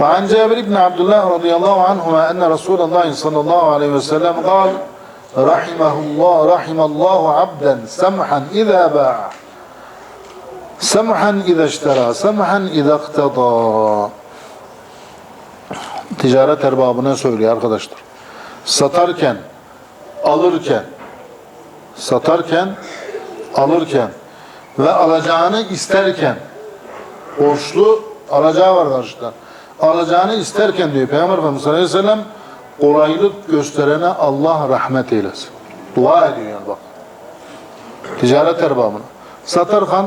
وعن جابر بن عبد الله رضي الله عنهما أن رسول الله صلى الله عليه وسلم قال رحمه الله رحم الله عبدا سمحا إذا باع سمحا إذا اشترى سمحا إذا اقتضى ticaret erbabına söylüyor arkadaşlar. Satarken, alırken, satarken, alırken ve alacağını isterken, borçlu alacağı var karşıda. Alacağını isterken diyor Peygamber Efendimiz sallallahu aleyhi ve sellem kolaylık gösterene Allah rahmet eylesin. Dua ediyor yani bak. Ticaret erbabına. Satarken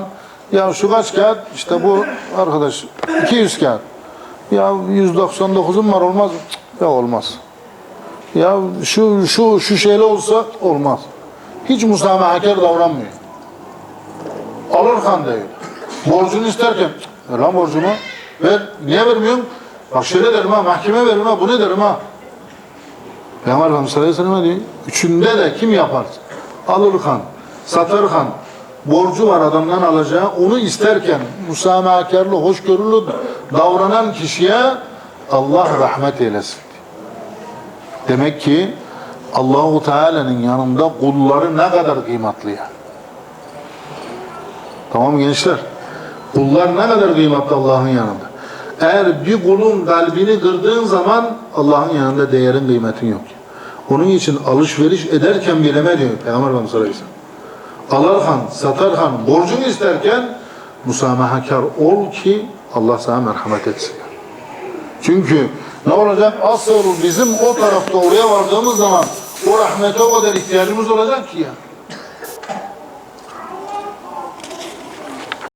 ya şu kaç kağıt? İşte bu arkadaş 200 kağıt. Ya 199'um var olmaz mı? Ya olmaz. Ya şu şu şu şeyle olsa olmaz. Hiç musamahakar davranmıyor. Alırken de öyle. Borcunu isterken "Cık, ver lan borcumu ver. Niye vermiyorsun? Bak şöyle derim ha mahkeme verim ha bu ne derim ha. Peygamber Efendimiz sallallahu aleyhi ve sellem diyor. Üçünde de kim yapar? Alırken, satarken, borcu var adamdan alacağı, onu isterken musamahakarlı, hoşgörülü davranan kişiye Allah rahmet eylesin. Demek ki Allahu Teala'nın yanında kulları ne kadar kıymetli ya. Tamam gençler? Kullar ne kadar kıymetli Allah'ın yanında. Eğer bir kulun kalbini kırdığın zaman Allah'ın yanında değerin kıymetin yok. Onun için alışveriş ederken bileme diyor Peygamber Efendimiz sallallahu aleyhi ve sellem. Alarken, satarken, borcunu isterken musamahakar ol ki Allah sana merhamet etsin. Çünkü ne olacak? Asıl bizim o tarafta oraya vardığımız zaman o rahmete o kadar ihtiyacımız olacak ki ya.